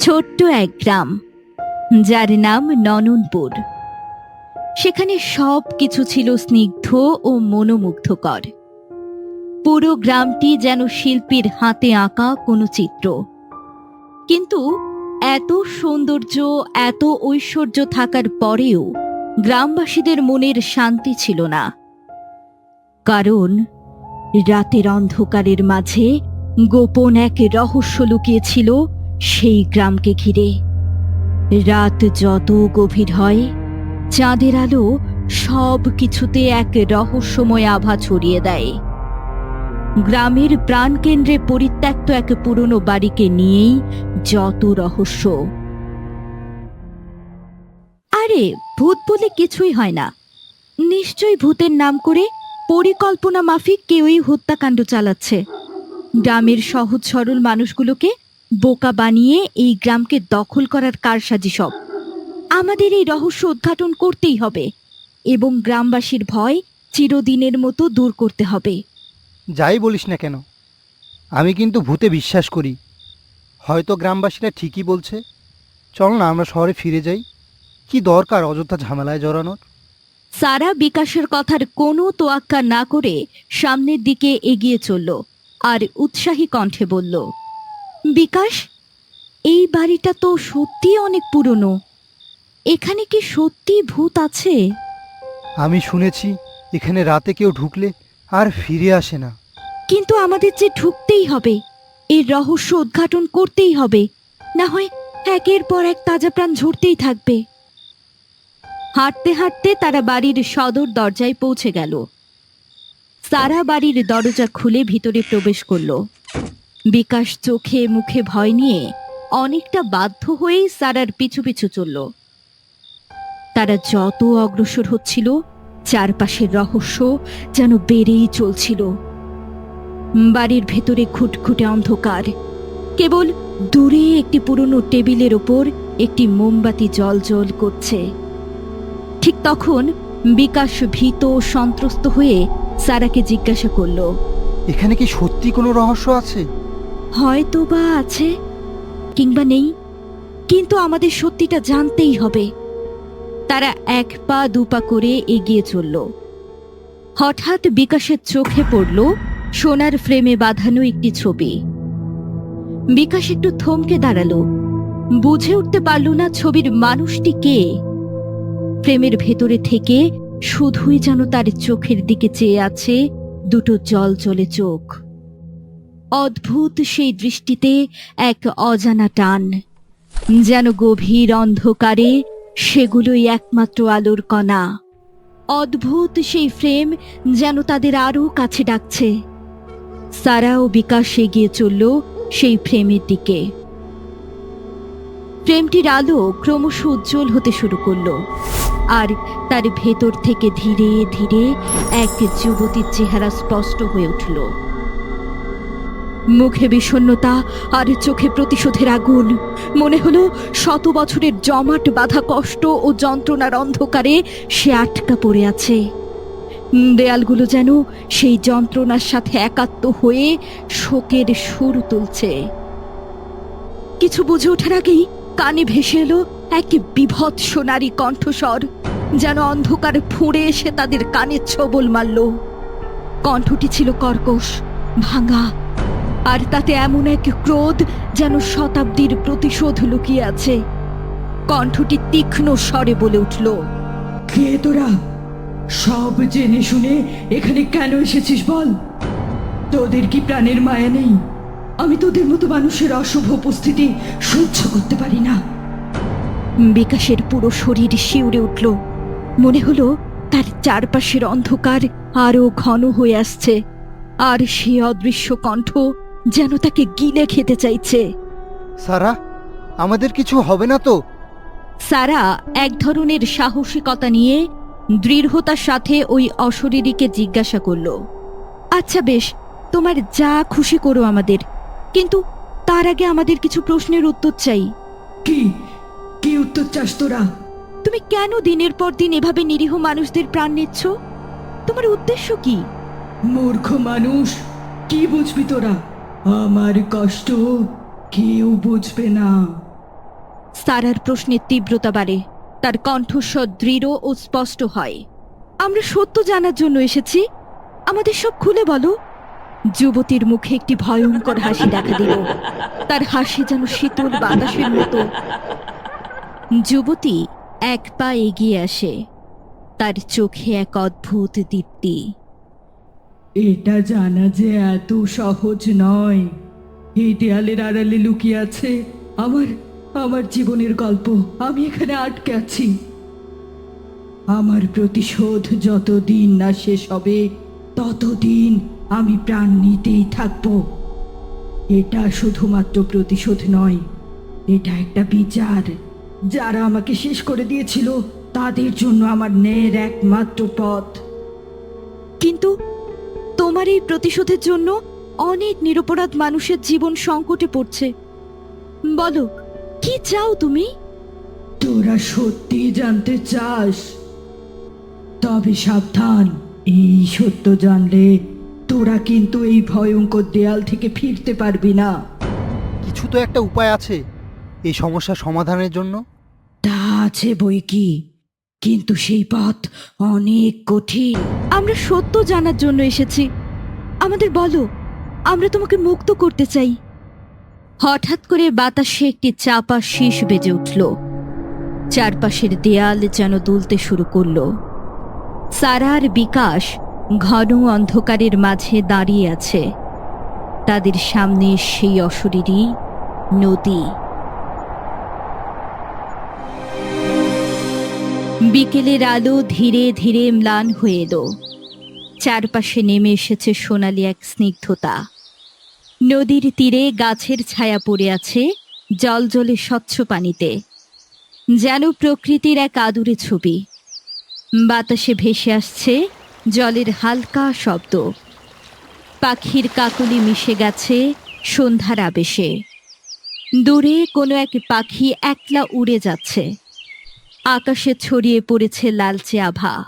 ছোট্ট এক গ্রাম, যার নাম নননপুর। সেখানে সব কিছু ছিল স্নিগ্ধ ও মনোমুগ্ধকর। পুরো গ্রামটি যেন শিল্পীর হাতে আঁকা কোনো চিত্র। কিন্তু এত সৌন্দর্য, এত ঐশ্বর্য থাকার পরেও গ্রামবাসীদের মনের শান্তি ছিল না। কারণ রাতের অন্ধকারের মাঝে গোপন এক রহস্য লুকিয়েছিল সেই গ্রামকে ঘিরে। রাত যত গভীর হয়, চাঁদের আলো সব কিছুতে এক রহস্যময় আভা ছড়িয়ে দেয়। গ্রামের প্রাণকেন্দ্রে পরিত্যক্ত এক পুরনো বাড়িকে নিয়েই যত রহস্য। আরে, ভূত বলে কিছুই হয় না। নিশ্চয়ই ভূতের নাম করে পরিকল্পনা মাফিক কেউই হত্যাকাণ্ড চালাচ্ছে। গ্রামের সহজ সরল মানুষগুলোকে বোকা বানিয়ে এই গ্রামকে দখল করার কারসাজি সব। আমাদের এই রহস্য উদ্ঘাটন করতেই হবে এবং গ্রামবাসীর ভয় চিরদিনের মতো দূর করতে হবে। যাই বলিস না কেন? আমি কিন্তু ভূতে বিশ্বাস করি। হয়তো গ্রামবাসীরা ঠিকই বলছে। চল না আমরা শহরে ফিরে যাই। কি দরকার অযথা ঝামেলায় জড়ানোর? সারা বিকাশের কথার কোনো তোয়াক্কা না করে সামনের দিকে এগিয়ে চলল। আর উৎসাহী কণ্ঠে বলল বিকাশ এই বাড়িটা তো সত্যি অনেক পুরনো। এখানে কি সত্যি ভূত আছে? আমি শুনেছি এখানে রাতে কেউ ঢুকলে আর ফিরে আসে না। কিন্তু আমাদের যে ঢুকতেই হবে এর রহস্য উদ্ঘাটন করতেই হবে না হয় একের পর এক তাজা প্রাণ ঝরতেই থাকবে। হাঁটতে হাঁটতে তারা বাড়ির সদর দরজায় পৌঁছে গেল। সারা বাড়ির দরজা খুলে ভিতরে প্রবেশ করল। বিকাশ চোখে মুখে ভয় নিয়ে অনেকটা বাধ্য হয়েই সারার পিছু পিছু চলল। তারা যত অগ্রসর হচ্ছিল, চারপাশের রহস্য যেন বেড়েই চলছিল। বাড়ির ভেতরে খুটখুটে অন্ধকার। কেবল দূরে একটি পুরনো টেবিলের ওপর একটি মোমবাতি জল জল করছে। ঠিক তখন বিকাশ ভীত সন্ত্রস্ত হয়ে সারাকে জিজ্ঞাসা করল এখানে কি সত্যি কোনো রহস্য আছে? হয়তো বা আছে কিংবা নেই কিন্তু আমাদের সত্যিটা জানতেই হবে। তারা এক পা দু পা করে এগিয়ে চলল। হঠাৎ বিকাশের চোখে পড়ল সোনার ফ্রেমে বাঁধানো একটি ছবি। বিকাশ একটু থমকে দাঁড়াল। বুঝে উঠতে পারল না ছবির মানুষটি কে। ফ্রেমের ভেতরে থেকে শুধুই যেন তার চোখের দিকে চেয়ে আছে দুটো জল জলে চোখ। অদ্ভুত সেই দৃষ্টিতে এক অজানা টান, যেন গভীর অন্ধকারে সেগুলোই একমাত্র আলোর কণা। অদ্ভুত সেই ফ্রেম যেন তাদের আরও কাছে ডাকছে। সারা ও বিকাশ এগিয়ে চলল সেই ফ্রেমের দিকে। ফ্রেমটির আলো ক্রমশ উজ্জ্বল হতে শুরু করল। আর তার ভেতর থেকে ধীরে ধীরে এক যুবতীর চেহারা স্পষ্ট হয়ে উঠল। মুখে বিষণ্ণতা আর চোখে প্রতিশোধের আগুন। মনে হলো শত বছরের জমাট বাঁধা কষ্ট ও যন্ত্রণার অন্ধকারে সে আটকা পড়ে আছে। দেয়ালগুলো যেন সেই যন্ত্রণার সাথে একাত্ম হয়ে শোকের সুর তুলছে। কিছু বুঝে ওঠার আগেই কানে ভেসে এলো এক বিভৎস নারী কণ্ঠস্বর, যেন অন্ধকার ফুঁড়ে এসে তাদের কানে ছবল মারল। কণ্ঠটি ছিল কর্কশ, ভাঙা, আর তাতে এমন এক ক্রোধ যেন শতাব্দীর প্রতিশোধ লুকিয়ে আছে। কণ্ঠটি তীক্ষ্ণ স্বরে বলে উঠল, কে তোরা? সব জেনে শুনে এখানে কেন এসেছিস বল? তোদের কি প্রাণের মায়া নেই? আমি তোদের মতো মানুষের অশুভ উপস্থিতি সহ্য করতে পারি না। বিকাশের পুরো শরীর শিউরে উঠল। মনে হলো তার চারপাশের অন্ধকার আরও ঘন হয়ে আসছে। আর সে অদৃশ্য কণ্ঠ যেন তাকে গিলে খেতে চাইছে। সারা আমাদের কিছু হবে না তো? সারা এক ধরনের সাহসিকতা নিয়ে দৃঢ়তার সাথে ওই অশরীরীকে জিজ্ঞাসা করল আচ্ছা বেশ তোমার যা খুশি করো আমাদের। কিন্তু তার আগে আমাদের কিছু প্রশ্নের উত্তর চাই। কি? কি উত্তর চাস তোরা? তুমি কেন দিনের পর দিন এভাবে নিরীহ মানুষদের প্রাণ নিচ্ছ? তোমার উদ্দেশ্য কি? মূর্খ মানুষ কি বুঝবি তোরা? আমার কষ্ট কেউ বুঝবে না। সারার প্রশ্নের তীব্রতা বাড়ে তার কণ্ঠস্বর দৃঢ় ও স্পষ্ট হয়। আমরা সত্য জানার জন্য এসেছি। আমাদের সব খুলে বলো। যুবতীর মুখে একটি ভয়ঙ্কর হাসি দেখা দিল। তার হাসি যেন শীতল বাতাসের মতো। যুবতী এক পা এগিয়ে আসে। তার চোখে এক অদ্ভুত দীপ্তি। এটা জানা যে এত সহজ নয়। এই দেয়ালের আড়ালে লুকিয়ে আছে আমার আমার জীবনের গল্প। আমি এখানে আটকে আছি। আমার প্রতিশোধ যতদিন না শেষ হবে, ততদিন আমি প্রাণ নিতেই থাকব। এটা শুধুমাত্র প্রতিশোধ নয় এটা একটা বিচার। যারা আমাকে শেষ করে দিয়েছিল তাদের জন্য আমার ন্যায়ের একমাত্র পথ। কিন্তু তোমার এই প্রতিশোধের জন্য অনেক নিরপরাধ মানুষের জীবন সংকটে পড়ছে। বলো কি চাও তুমি? তোরা সত্যি জানতে চাস? তবে সাবধান এই সত্য জানলে তোরা কিন্তু এই ভয়ঙ্কর দেয়াল থেকে ফিরতে পারবি না। কিছু তো একটা উপায় আছে এই সমস্যা সমাধানের জন্য। তা আছে বই কি কিন্তু সেই পথ অনেক কঠিন। আমরা সত্য জানার জন্য এসেছি। আমাদের বলো আমরা তোমাকে মুক্ত করতে চাই। হঠাৎ করে বাতাসে একটি চাপা শীষ বেজে উঠল। চারপাশের দেয়াল যেন দুলতে শুরু করল। সারার বিকাশ ঘন অন্ধকারের মাঝে দাঁড়িয়ে আছে। তাদের সামনে সেই অশরীরী নদী। বিকেলের আলো ধীরে ধীরে ম্লান হয়ে এলো। চারপাশে নেমে এসেছে সোনালি এক স্নিগ্ধতা। নদীর তীরে গাছের ছায়া পড়ে আছে জল জলে স্বচ্ছ পানিতে। যেন প্রকৃতির এক আদুরে ছবি। বাতাসে ভেসে আসছে জলের হালকা শব্দ। পাখির কাকলি মিশে গেছে সন্ধ্যার আবেশে। দূরে কোনো এক পাখি একলা উড়ে যাচ্ছে। আকাশে ছড়িয়ে পড়েছে লালচে আভা।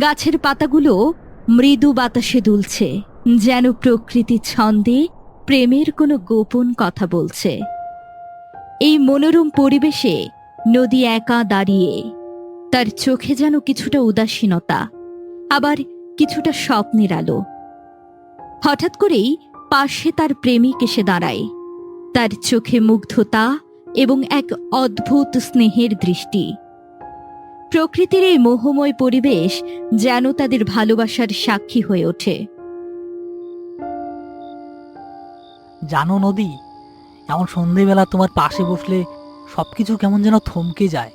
গাছের পাতাগুলো মৃদু বাতাসে দুলছে, যেন প্রকৃতি ছন্দে প্রেমের কোনো গোপন কথা বলছে। এই মনোরম পরিবেশে নদী একা দাঁড়িয়ে, তার চোখে যেন কিছুটা উদাসীনতা আবার কিছুটা স্বপ্নের আলো। হঠাৎ করেই পাশে তার প্রেমিক এসে দাঁড়ায়। তার চোখে মুগ্ধতা এবং এক অদ্ভুত স্নেহের দৃষ্টি। প্রকৃতির এই মোহময় পরিবেশ যেন তাদের ভালোবাসার সাক্ষী হয়ে ওঠে। জানো নদী, এমন সন্ধেবেলা তোমার পাশে বসলে সব কিছু কেমন যেন থমকে যায়।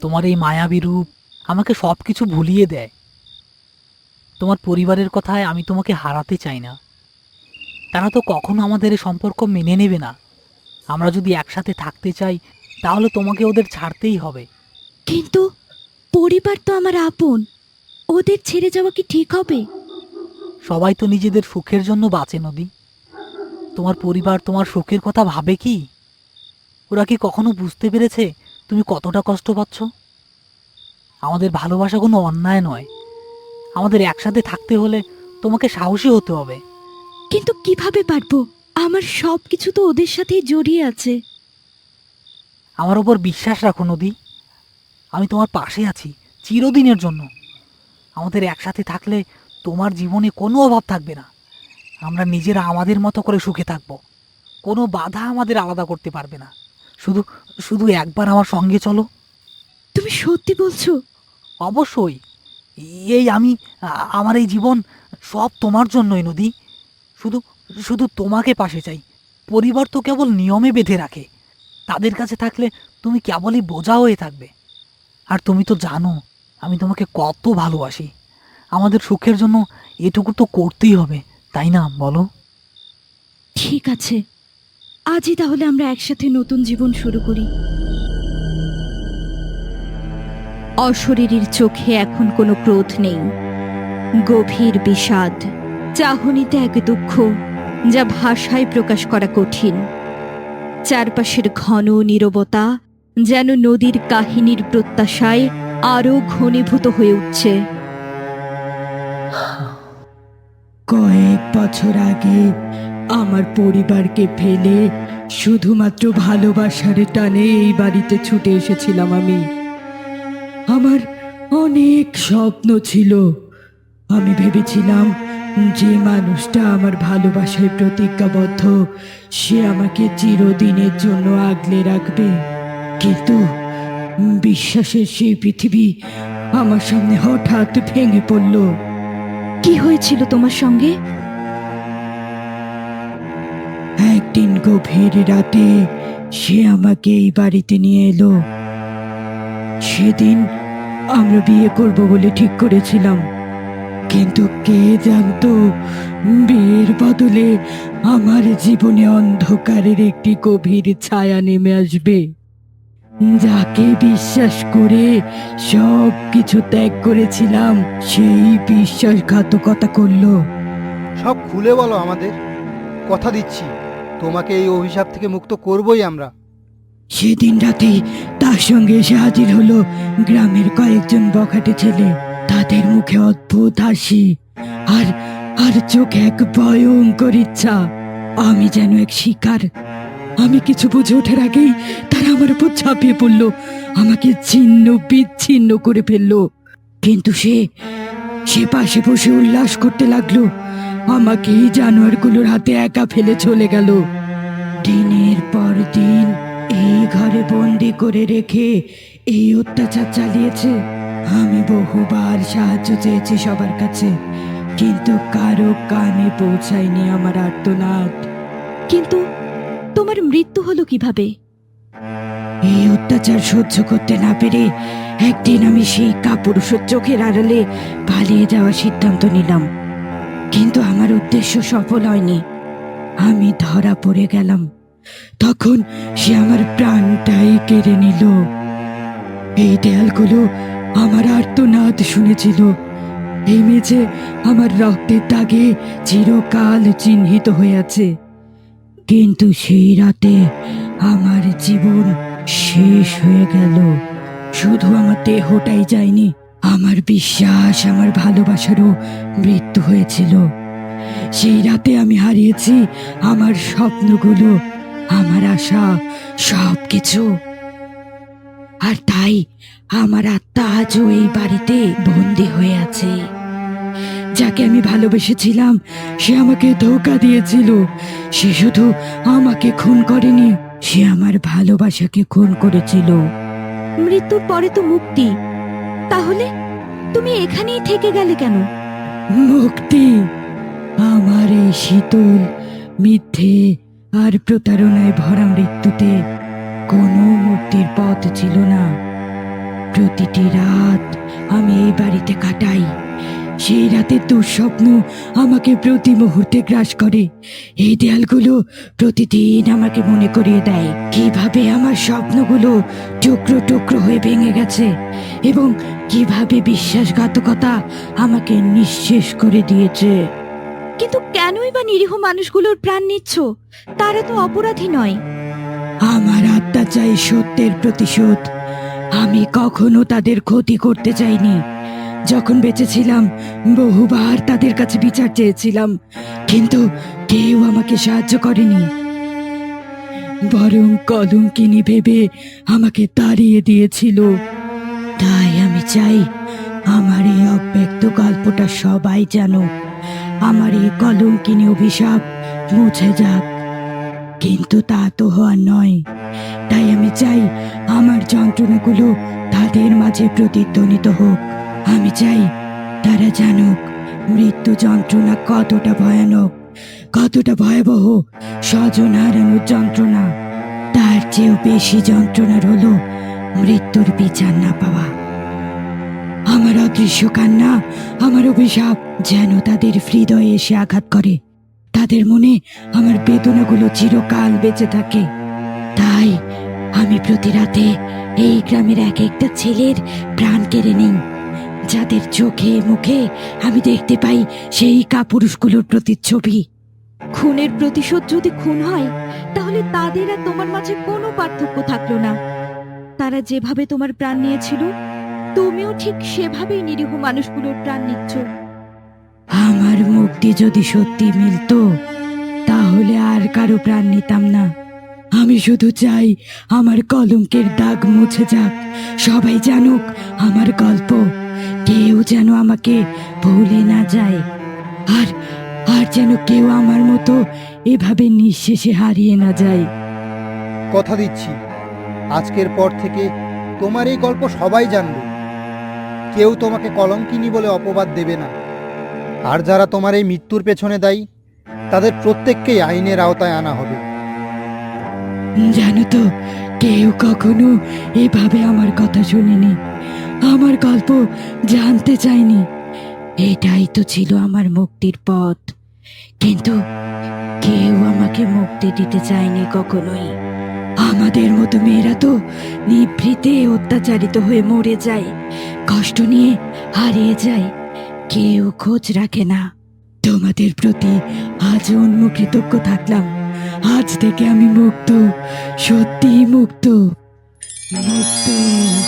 তোমার এই মায়াবী রূপ আমাকে সব কিছু ভুলিয়ে দেয়। তোমার পরিবারের কথায় আমি তোমাকে হারাতে চাই না। তারা তো কখনো আমাদের সম্পর্ক মেনে নেবে না। আমরা যদি একসাথে থাকতে চাই তাহলে তোমাকে ওদের ছাড়তেই হবে। কিন্তু পরিবার তো আমার আপন। ওদের ছেড়ে যাওয়া কি ঠিক হবে? সবাই তো নিজেদের সুখের জন্য বাঁচে নদী। তোমার পরিবার তোমার সুখের কথা ভাবে কি? ওরা কি কখনো বুঝতে পেরেছে তুমি কতটা কষ্ট পাচ্ছ? আমাদের ভালোবাসা কোনো অন্যায় নয়। আমাদের একসাথে থাকতে হলে তোমাকে সাহসী হতে হবে। কিন্তু কীভাবে পারব? আমার সব কিছু তো ওদের সাথেই জড়িয়ে আছে। আমার ওপর বিশ্বাস রাখো নদী। আমি তোমার পাশে আছি চিরদিনের জন্য। আমাদের একসাথে থাকলে তোমার জীবনে কোনো অভাব থাকবে না। আমরা নিজেরা আমাদের মতো করে সুখে থাকব। কোনো বাধা আমাদের আলাদা করতে পারবে না। শুধু শুধু একবার আমার সঙ্গে চলো। তুমি সত্যি বলছো? অবশ্যই। এই আমি আমার এই জীবন সব তোমার জন্যই, নদী। শুধু শুধু তোমাকে পাশে চাই। পরিবার তো কেবল নিয়মে বেঁধে রাখে। তাদের কাছে থাকলে তুমি কেবলই বোঝা হয়ে থাকবে। আর তুমি তো জানো, আমি তোমাকে কত ভালোবাসি। আমাদের সুখের জন্য এটুকু তো করতেই হবে, তাই না, বলো? ঠিক আছে। আজই তাহলে আমরা একসাথে নতুন জীবন শুরু করি। অশরীরীর চোখে এখন কোনো ক্রোধ নেই। গভীর বিষাদ, চাহনিতে এক দুঃখ যা ভাষায় প্রকাশ করা কঠিন। চারপাশের ঘন নীরবতা যেন নদীর কাহিনীর প্রত্যাশায় আরও ঘনীভূত হয়ে উঠছে। কয়েক বছর আগে আমার পরিবারকে ফেলে শুধুমাত্র ভালোবাসার টানে এই বাড়িতে ছুটে এসেছিলাম আমি। আমার অনেক স্বপ্ন ছিল। আমি ভেবেছিলাম যে মানুষটা আমার ভালোবাসায় প্রতিজ্ঞাবদ্ধ সে আমাকে চিরদিনের জন্য আগলে রাখবে। কিন্তু বিশ্বাসের সেই পৃথিবী আমার সামনে হঠাৎ ভেঙে পড়ল। কি হয়েছিল তোমার সঙ্গে? একদিন গভীর রাতে সে আমাকে এই বাড়িতে নিয়ে এলো। সেদিন আমরা বিয়ে করব বলে ঠিক করেছিলাম। কিন্তু কে জানতো, বিয়ের বদলে আমার জীবনে অন্ধকারের একটি গভীর ছায়া নেমে আসবে। যাকে বিশ্বাস করে সব কিছু ত্যাগ করেছিলাম, সেই বিশ্বাসঘাতকতা করল। সব খুলে বলো আমাদের। কথা দিচ্ছি। তোমাকে এই অভিশাপ থেকে মুক্ত করবই আমরা। সেদিন রাতেই তার সঙ্গে এসে হাজির হলো গ্রামের কয়েকজন বখাটে ছেলে। তাদের মুখে অদ্ভুত হাসি আর আর চোখে এক ভয়ঙ্কর ইচ্ছা। আমি যেন এক শিকার। আমি কিছু বুঝে ওঠার আগেই তারা আমার উপর ঝাঁপিয়ে পড়ল, আমাকে ছিন্ন বিচ্ছিন্ন করে ফেলল। কিন্তু সে সে পাশে বসে উল্লাস করতে লাগল। আমাকে এই জানোয়ারগুলোর হাতে একা ফেলে চলে গেল। দিনের পর দিন এই ঘরে বন্দি করে রেখে এই অত্যাচার চালিয়েছে। আমি বহুবার সাহায্য চেয়েছি সবার কাছে কিন্তু কারও কানে পৌঁছায়নি আমার আর্তনাদ। কিন্তু তোমার মৃত্যু হলো কীভাবে? এই অত্যাচার সহ্য করতে না পেরে একদিন আমি সেই কাপুরুষের চোখের আড়ালে পালিয়ে যাওয়ার সিদ্ধান্ত নিলাম। কিন্তু আমার উদ্দেশ্য সফল হয়নি। আমি ধরা পড়ে গেলাম। তখন সে আমার প্রাণটাই কেড়ে নিল। এই দেয়ালগুলো আমার আর্তনাদ শুনেছিল। এই মেঝে আমার রক্তের দাগে চিরকাল চিহ্নিত হয়ে আছে। কিন্তু সেই রাতে আমার জীবন শেষ হয়ে গেল। শুধু আমার দেহটাই যায়নি, আমার বিশ্বাস, আমার ভালোবাসারও মৃত্যু হয়েছিল। সেই রাতে আমি হারিয়েছি আমার স্বপ্নগুলো। আমার আশা সব কিছু। আর তাই আমার আত্মা আজও এই বাড়িতে বন্দি হয়ে আছে। যাকে আমি ভালোবেসেছিলাম সে আমাকে ধোকা দিয়েছিল। সে শুধু আমাকে খুন করেনি সে আমার ভালোবাসাকে খুন করেছিল। মৃত্যুর পরে তো মুক্তি। তাহলে তুমি এখানেই থেকে গেলে কেন? মুক্তি? আমার এই শীতল মিথ্যে আর প্রতারণায় ভরা মৃত্যুতে কোনো মুক্তির পথ ছিল না। প্রতিটি রাত আমি এই বাড়িতে কাটাই। সেই রাতের দুঃস্বপ্ন আমাকে প্রতি মুহূর্তে গ্রাস করে। এই দেয়ালগুলো প্রতিদিন আমাকে মনে করিয়ে দেয় কীভাবে আমার স্বপ্নগুলো টুকরো টুকরো হয়ে ভেঙে গেছে এবং কীভাবে বিশ্বাসঘাতকতা আমাকে নিঃশেষ করে দিয়েছে। কিন্তু কেনই বা নিরীহ মানুষগুলোর প্রাণ নিচ্ছ? তারা তো অপরাধী নয়। আমার আত্মা চাই সত্যের প্রতিশোধ। আমি কখনো তাদের ক্ষতি করতে চাইনি। যখন বেঁচে ছিলাম বহুবার তাদের কাছে বিচার চেয়েছিলাম, কিন্তু কেউ আমাকে সাহায্য করেনি। বরং কলঙ্কিনী ভেবে আমাকে তাড়িয়ে দিয়েছিল। তাই আমি চাই আমার এই অব্যক্ত গল্পটা সবাই জানো আমার এই কলঙ্কিনী অভিশাপ। মুছে যাক। কিন্তু তা তো হওয়ার নয়। তাই আমি চাই আমার যন্ত্রণাগুলো তাদের মাঝে প্রতিধ্বনিত হোক। আমি চাই তারা জানুক মৃত্যু যন্ত্রণা কতটা ভয়ানক, কতটা ভয়াবহ স্বজন হারানোর যন্ত্রণা। তার চেয়েও বেশি যন্ত্রণার হলো মৃত্যুর বিচার না পাওয়া। আমার অদৃশ্য কান্না, আমার অভিশাপ যেন তাদের হৃদয়ে এসে আঘাত করে। তাদের মনে আমার বেদনাগুলো চিরকাল বেঁচে থাকে। তাই আমি প্রতি রাতে এই গ্রামের এক একটা ছেলের প্রাণ কেড়ে নিই। যাদের চোখে, মুখে আমি দেখতে পাই সেই কাপুরুষগুলোর প্রতিচ্ছবি। খুনের প্রতিশোধ যদি খুন হয়, তাহলে তাদের আর তোমার মাঝে কোনো পার্থক্য থাকল না। তারা যেভাবে তোমার প্রাণ নিয়েছিল তুমিও ঠিক সেভাবেই নিরীহ মানুষগুলোর প্রাণ নিচ্ছ। আমার মুক্তি যদি সত্যি মিলতো তাহলে তাহলে আর কারও প্রাণ নিতাম না। আমি শুধু চাই আমার কলঙ্কের দাগ মুছে যাক। সবাই জানুক আমার গল্প। কেউ যেন আমাকে ভুলে না যায়। আর আর যেন কেউ আমার মতো এভাবে নিঃশেষে হারিয়ে না যায়। কথা দিচ্ছি। আজকের পর থেকে তোমার এই গল্প সবাই জানবে। কেউ তোমাকে কলঙ্কিনী বলে অপবাদ দেবে না। আর যারা তোমার এই মৃত্যুর পেছনে দায়ী, তাদের প্রত্যেককেই আইনের আওতায় আনা হবে। জানো তো, কেউ কখনো এভাবে আমার কথা শুনেনি। আমার গল্প জানতে চায়নি। এটাই তো ছিল আমার মুক্তির পথ। কিন্তু কেউ আমাকে মুক্তি দিতে চায়নি কখনোই। আমাদের মতো মেয়েরা তো নিভৃতে অত্যাচারিত হয়ে মরে যায়। কষ্ট নিয়ে হারিয়ে যায়। কেউ খোঁজ রাখে না। তোমাদের প্রতি আজ অন্য কৃতজ্ঞ থাকলাম। আজ থেকে আমি মুক্ত সত্যি মুক্ত। মুক্ত।